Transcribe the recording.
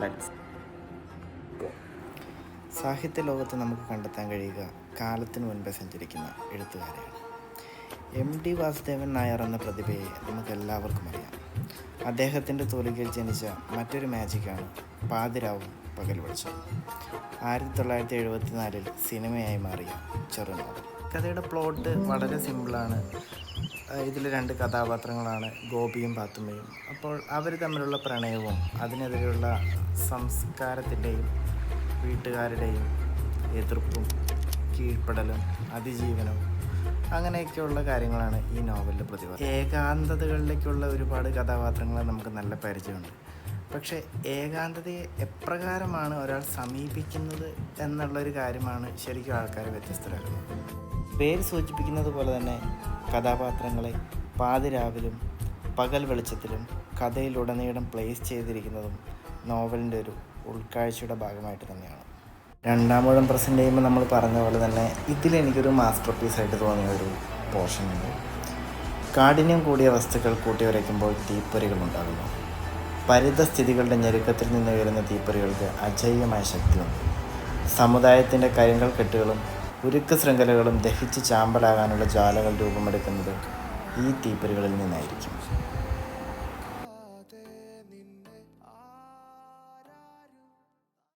Let's സാഹിത്യ ലോകത്ത് നമുക്ക് കണ്ടെത്താൻ കഴിയുക കാലത്തിന് മുൻപേ സഞ്ചരിക്കുന്ന എഴുത്തുകാരെയാണ്. എം ടി വാസുദേവൻ നായർ എന്ന പ്രതിഭയെ നമുക്ക് എല്ലാവർക്കും അറിയാം. അദ്ദേഹത്തിന്റെ തൂലികയിൽ ജനിച്ച മറ്റൊരു മാജിക്കാണ് പാതിരാവും പകൽ വെളിച്ചം ആയിരത്തി തൊള്ളായിരത്തി എഴുപത്തി നാലിൽ സിനിമയായി മാറിയ ചെറുനോവൽ കഥയുടെ പ്ലോട്ട് വളരെ സിമ്പിളാണ്. ഇതിൽ രണ്ട് കഥാപാത്രങ്ങളാണ് ഗോപിയും പാത്തുമ്മയും അപ്പോൾ അവർ തമ്മിലുള്ള പ്രണയവും അതിനെതിരെയുള്ള സംസ്കാരത്തിന്റെയും വീട്ടുകാരുടെയും എതിർപ്പും കീഴ്പ്പെടലും അതിജീവനവും അങ്ങനെയൊക്കെയുള്ള കാര്യങ്ങളാണ് ഈ നോവലിൽ പ്രതിഭ ഏകാന്തതകളിലേക്കുള്ള ഒരുപാട് കഥാപാത്രങ്ങളെ നമുക്ക് നല്ല പരിചയമുണ്ട്. പക്ഷേ ഏകാന്തതയെ എപ്രകാരമാണ് ഒരാൾ സമീപിക്കുന്നത് എന്നുള്ളൊരു കാര്യമാണ് ശരിക്കും ആൾക്കാരെ വ്യത്യസ്തരാക്കുന്നത്. പേര് സൂചിപ്പിക്കുന്നത് പോലെ തന്നെ കഥാപാത്രങ്ങളെ പാതിരാവിലും പകൽ വെളിച്ചത്തിലും കഥയിലുടനീളം പ്ലേസ് ചെയ്തിരിക്കുന്നതും നോവലിന്റെ ഒരു ഉൾക്കാഴ്ചയുടെ ഭാഗമായിട്ട് തന്നെയാണ്. രണ്ടാമൂഴം പ്രസന്റ് ചെയ്യുമ്പോൾ നമ്മൾ പറഞ്ഞ പോലെ തന്നെ ഇതിലെനിക്കൊരു മാസ്റ്റർ പീസായിട്ട് തോന്നിയ ഒരു പോർഷനുണ്ട് കാഠിന്യം കൂടിയ വസ്തുക്കൾ കൂട്ടി വരയ്ക്കുമ്പോൾ തീപ്പൊരികൾ ഉണ്ടാകുന്നു. പരിതസ്ഥിതികളുടെ ഞെരുക്കത്തിൽ നിന്ന് ഉയരുന്ന തീപ്പൊരികൾക്ക് അജയ്യമായ ശക്തിയുണ്ട് സമുദായത്തിന്റെ കരിങ്കൽ കെട്ടുകളും ഉരുക്ക് ശൃംഖലകളും ദഹിച്ച് ചാമ്പലാകാനുള്ള ജ്വാലകൾ രൂപമെടുക്കുന്നത് ഈ തീപ്പൊരികളിൽ നിന്നായിരിക്കും.